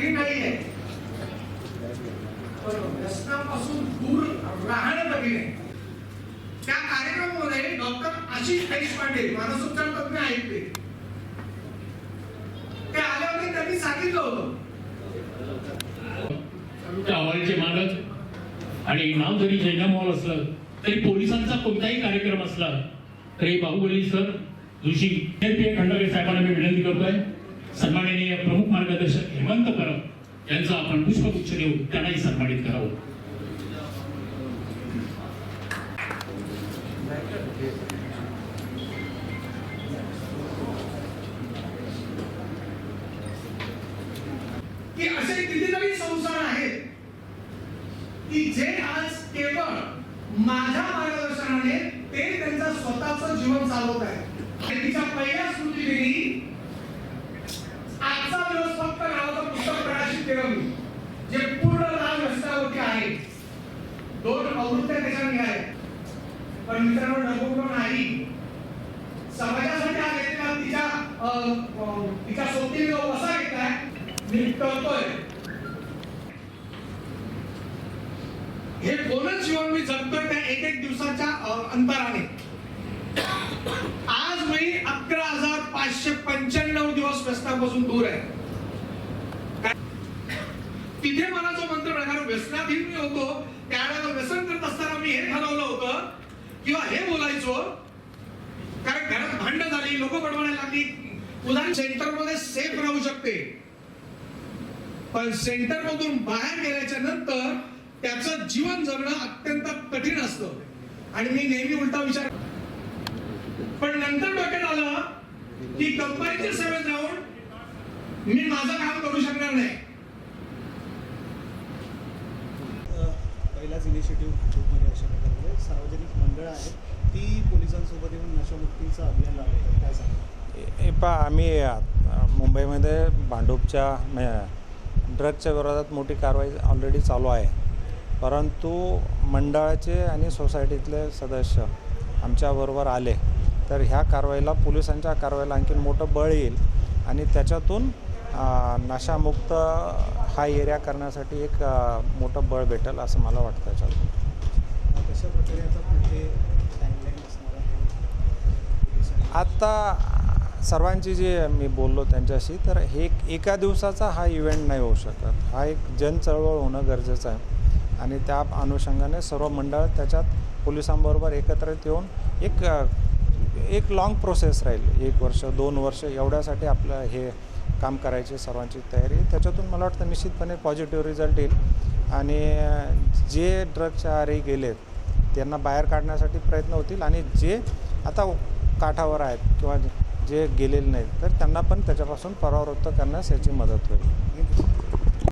कठीण नाही आहे पण व्यसनापासून दूर राहणं कठीण आहे. त्या कार्यक्रमामध्ये डॉक्टर आशिष देशपांडे मानसोपचार तज्ञ आहेत ते. ते आल्यावर त्यांनी सांगितलं होतं. त्या मालक आणि नाव जरी जयराम मॉल असलं तरी पोलिसांचा कोणताही कार्यक्रम असला तरी बाहुबली सर जोशी पी साहेबांना मी विनंती करतोय सन्माननीय प्रमुख मार्गदर्शक हेमंत परब यांचं आपण पुष्पगुच्छ देऊन त्यांनाही सन्मानित करावं. की असे कितीतरी संसार आहेत की जे आज केवळ माझ्या मार्गदर्शनाने ते त्यांचा स्वतःच जीवन चालवत आहे आणि तिच्या पहिल्या स्मृतीदिनी दोन आवृत्त्या त्याच्या निघाल्या पण मित्रांनो डबो नाही. समाजासाठी हा घेतला तिच्या अं, तिच्या सोबतीने जो कसा घेतलाय मी करतोय हे दोनच जीवन मी जगतोय त्या एक एक दिवसाच्या अंतराने. आज मी अकरा हजार पाचशे पंच्याण्णव दिवस व्यस्तापासून दूर आहे. तिथे मला व्यसनाधीन मी होतो त्यावेळेला व्यसन करत असताना मी हे ठरवलं होतं किंवा हे बोलायचो कारण घरात भांड झाली लोक बडबडायला लागली. उदाहरण सेंटरमध्ये सेफ राहू शकते. पण सेंटर मधून बाहेर गेल्याच्यानंतर त्याचं जीवन जगणं अत्यंत कठीण असतं. आणि मी नेहमी उलटा विचार पण नंतर डोक्यात आलं की कंपनीच्या सेवेत जाऊन मी माझं काम करू शकणार नाही. पहिलाच इनिशिएटिव्ह ग्रुपमध्ये अशा प्रकारे. सार्वजनिक मंडळं आहेत ती पोलिसांसोबत येऊन नशामुक्तीचं अभियान राबवतात. काय सांगा हे पहा आम्ही मुंबईमध्ये भांडूपच्या ड्रगच्या विरोधात मोठी कारवाई ऑलरेडी चालू आहे. परंतु मंडळाचे आणि सोसायटीतले सदस्य आमच्याबरोबर आले. तर ह्या कारवाईला पोलिसांच्या कारवाईला आणखीन मोठं बळ येईल आणि त्याच्यातून नशामुक्त हा एरिया करण्यासाठी एक मोठं बळ भेटेल असं मला वाटतं पोलिसांनी आत्ता सर्वांची जी मी बोललो त्यांच्याशी तर हे एक एका दिवसाचा हा इव्हेंट नाही होऊ शकत. हा एक जनचळवळ होणं गरजेचं आहे. आणि त्या अनुषंगाने सर्व मंडळ त्याच्यात पोलिसांबरोबर एकत्रित येऊन एक एक लाँग प्रोसेस राहील. एक वर्ष दोन वर्ष एवढ्यासाठी आपलं हे काम करायची सर्वांची तयारी. त्याच्यातून मला वाटतं निश्चितपणे पॉझिटिव्ह रिझल्ट येईल. आणि जे ड्रग्सच्या आहारी गेलेत त्यांना बाहेर काढण्यासाठी प्रयत्न होतील. आणि जे आता काठावर आहेत किंवा जे गेलेले नाहीत तर त्यांना पण त्याच्यापासून परावृत्त करण्यास याची मदत होईल.